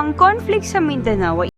Ang conflict sa Mindanao ay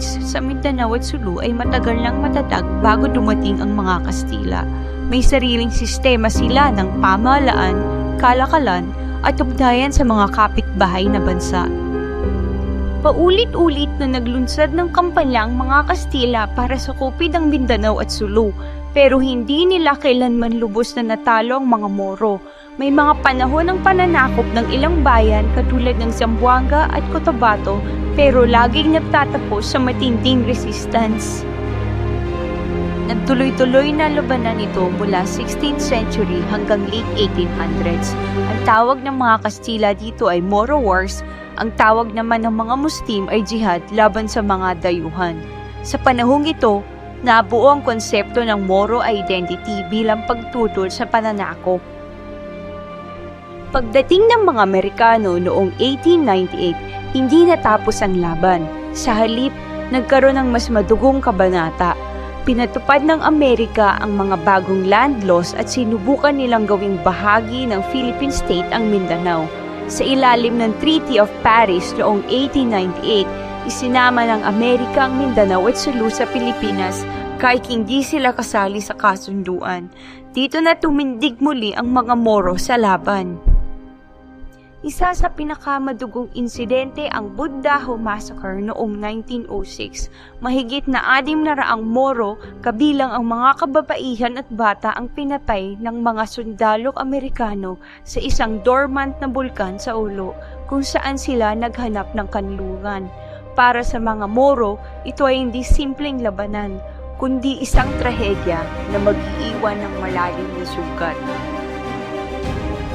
sultanates sa Mindanao at Sulu ay matagal nang matatag bago dumating ang mga Kastila. May sariling sistema sila ng pamahalaan, kalakalan at ugnayan sa mga kapitbahay na bansa. Paulit-ulit na naglunsad ng kampanya ang mga Kastila para sakupin ang Mindanao at Sulu, pero hindi nila kailanman lubos na natalo ang mga Moro. May mga panahon ng pananakop ng ilang bayan katulad ng Zamboanga at Cotabato pero laging nagtatapos sa matinding resistance. Nagtuloy-tuloy na labanan ito mula 16th century hanggang late 1800s. Ang tawag ng mga Kastila dito ay Moro Wars, ang tawag naman ng mga Muslim ay jihad laban sa mga dayuhan. Sa panahong ito, nabuo ang konsepto ng Moro identity bilang pagtutol sa pananakop. Pagdating ng mga Amerikano noong 1898, hindi natapos ang laban. Sa halip, nagkaroon ng mas madugong kabanata. Pinatupad ng Amerika ang mga bagong land laws at sinubukan nilang gawing bahagi ng Philippine State ang Mindanao. Sa ilalim ng Treaty of Paris noong 1898, isinama ng Amerika ang Mindanao at Sulu sa Pilipinas kahit hindi sila kasali sa kasunduan. Dito na tumindig muli ang mga Moro sa laban. Isa sa pinakamadugong insidente ang Buddaho Massacre noong 1906. Mahigit na adim na raang Moro, kabilang ang mga kababaihan at bata ang pinatay ng mga sundalok Amerikano sa isang dormant na bulkan sa ulo kung saan sila naghanap ng kanlungan. Para sa mga Moro, ito ay hindi simpleng labanan, kundi isang trahedya na mag-iiwan ng malalim na sugat.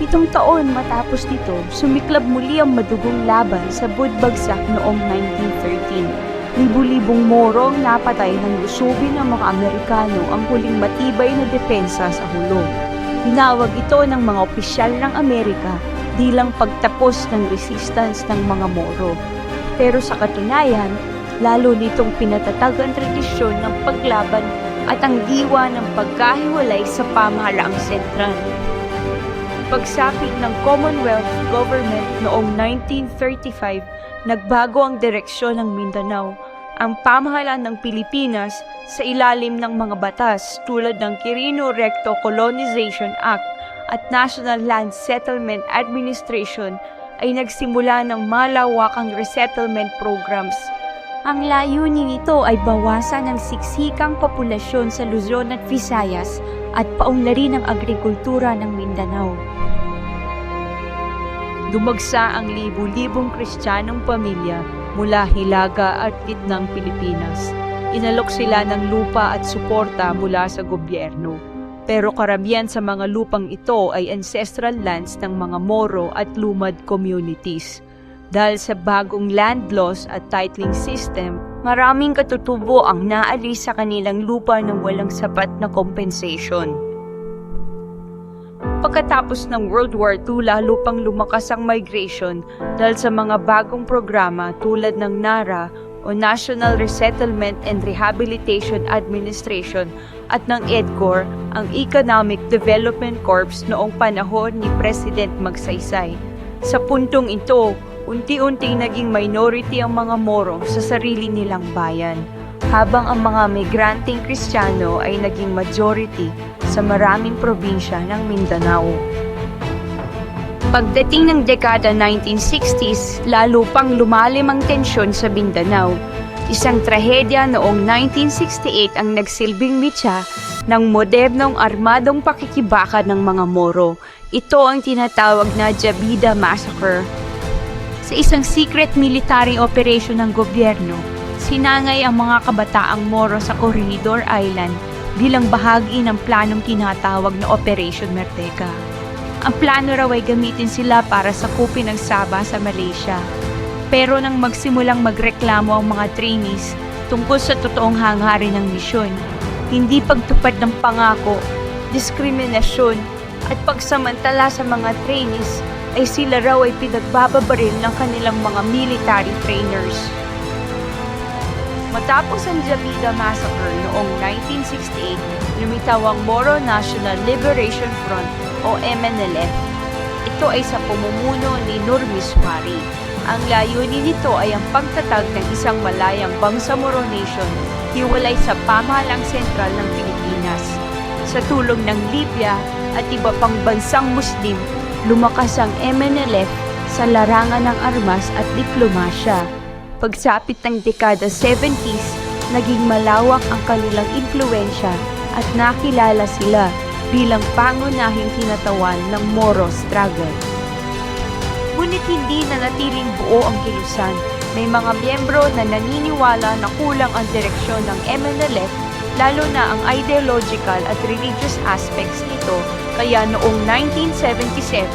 Pitong taon matapos nito, sumiklab muli ang madugong laban sa Budbagsak noong 1913. Libu-libong Moro ang napatay ng lusubin ng mga Amerikano ang huling matibay na depensa sa hulo. Tinawag ito ng mga opisyal ng Amerika bilang pagtapos ng resistance ng mga Moro. Pero sa katunayan, lalo nitong pinatatag ang tradisyon ng paglaban at ang diwa ng pagkahiwalay sa pamahalaang sentral pagsapit ng Commonwealth Government noong 1935, nagbago ang direksyon ng Mindanao. Ang pamahalaan ng Pilipinas sa ilalim ng mga batas tulad ng Quirino Recto Colonization Act at National Land Settlement Administration ay nagsimula ng malawakang resettlement programs. Ang layunin nito ay bawasan ang siksikang populasyon sa Luzon at Visayas at paunlarin ang agrikultura ng Mindanao. Dumagsa ang libu-libong kristyanong pamilya mula Hilaga at gitnang Pilipinas. inalok sila ng lupa at suporta mula sa gobyerno. Pero karamihan sa mga lupang ito ay ancestral lands ng mga Moro at lumad communities. Dahil sa bagong land laws at titling system, maraming katutubo ang naalis sa kanilang lupa ng walang sapat na compensation. Pagkatapos ng World War II, lalo pang lumakas ang migration dahil sa mga bagong programa tulad ng NARA o National Resettlement and Rehabilitation Administration at ng EDCOR, ang Economic Development Corps noong panahon ni President Magsaysay. Sa puntong ito, unti-unting naging minority ang mga Moro sa sarili nilang bayan, habang ang mga migranteng Kristiyano ay naging majority sa maraming probinsya ng Mindanao. Pagdating ng dekada 1960s, lalo pang lumalim ang tensyon sa Mindanao. Isang trahedya noong 1968 ang nagsilbing mitya ng modernong armadong pakikibaka ng mga Moro. Ito ang tinatawag na Jabida Massacre. Sa isang secret military operation ng gobyerno, sinangay ang mga kabataang Moro sa Corridor Island bilang bahagi ng planong tinatawag na Operation Merteca. Ang plano raw ay gamitin sila para sakupin ang Sabah sa Malaysia. Pero nang magsimulang magreklamo ang mga trainees tungkol sa totoong hangarin ng misyon, hindi pagtupad ng pangako, diskriminasyon, at pagsamantala sa mga trainees ay sila raw ay pinagbababaril ng kanilang mga military trainers. Matapos ang Jamida Massacre noong 1968, lumitaw ang Moro National Liberation Front o MNLF. Ito ay sa pamumuno ni Nur Miswari. Ang layunin nito ay ang pagtatag ng isang malayang Bangsamoro Nation hiwalay sa pamahalang sentral ng Pilipinas. Sa tulong ng Libya at iba pang bansang Muslim, lumakas ang MNLF sa larangan ng armas at diplomasya. Pagsapit ng dekada 70s, naging malawak ang kanilang impluensya at nakilala sila bilang pangunahing kinatawan ng Moro struggle. Ngunit hindi na natiling buo ang kilusan. May mga miyembro na naniniwala na kulang ang direksyon ng MNLF lalo na ang ideological at religious aspects nito kaya noong 1977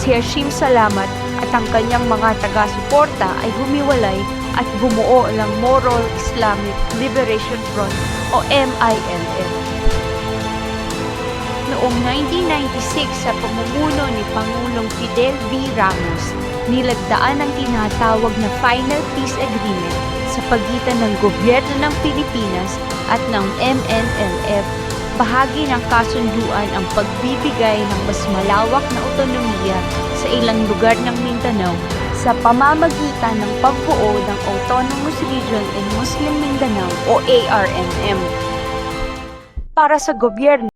si Hashim Salamat at ang kanyang mga taga-suporta ay humiwalay at bumuo ng Moro Islamic Liberation Front o MILF. Noong 1996 sa pamumuno ni Pangulong Fidel V. Ramos, nilagdaan ang tinatawag na Final Peace Agreement sa pagitan ng gobyerno ng Pilipinas at ng MNLF. Bahagi ng kasunduan ang pagbibigay ng mas malawak na otonomiya sa ilang lugar ng Mindanao sa pamamagitan ng pagbuo ng Autonomous Region in Muslim Mindanao o ARMM. Para sa gobyerno,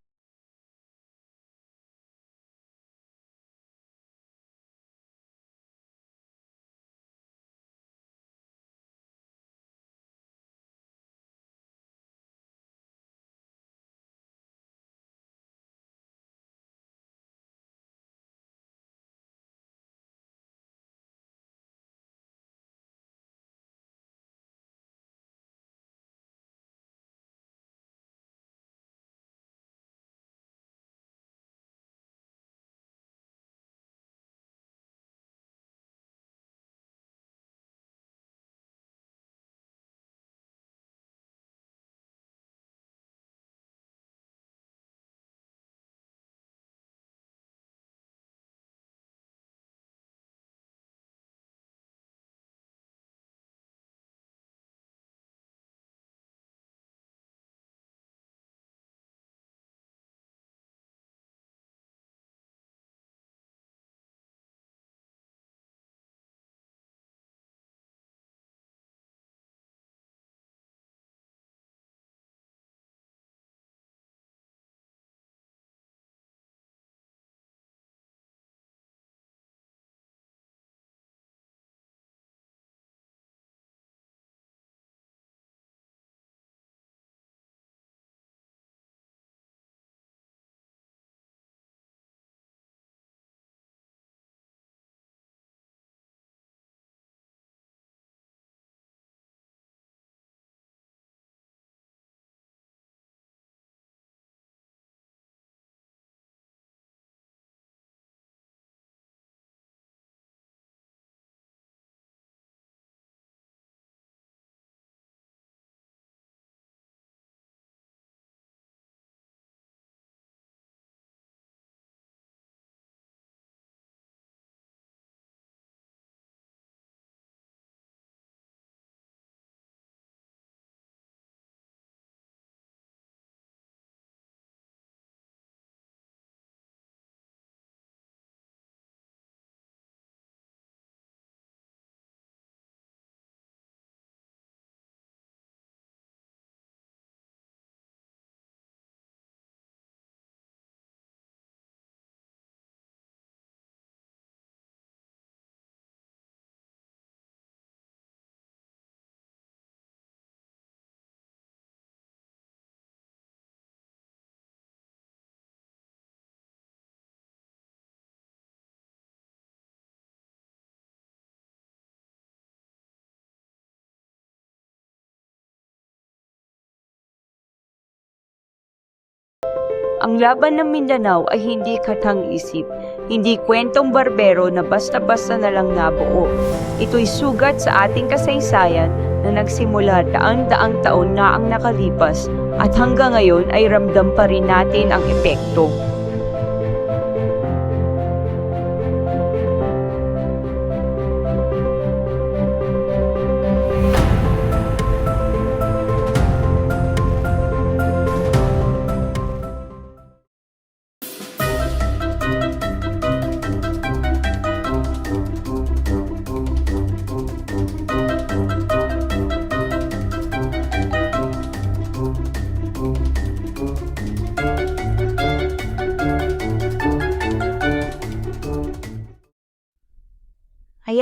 Ang laban ng Mindanao ay hindi katang-isip, hindi kwentong barbero na basta-basta na lang nabuo. Ito'y sugat sa ating kasaysayan na nagsimula daang-daang taon na ang nakalipas at hanggang ngayon ay ramdam pa rin natin ang epekto.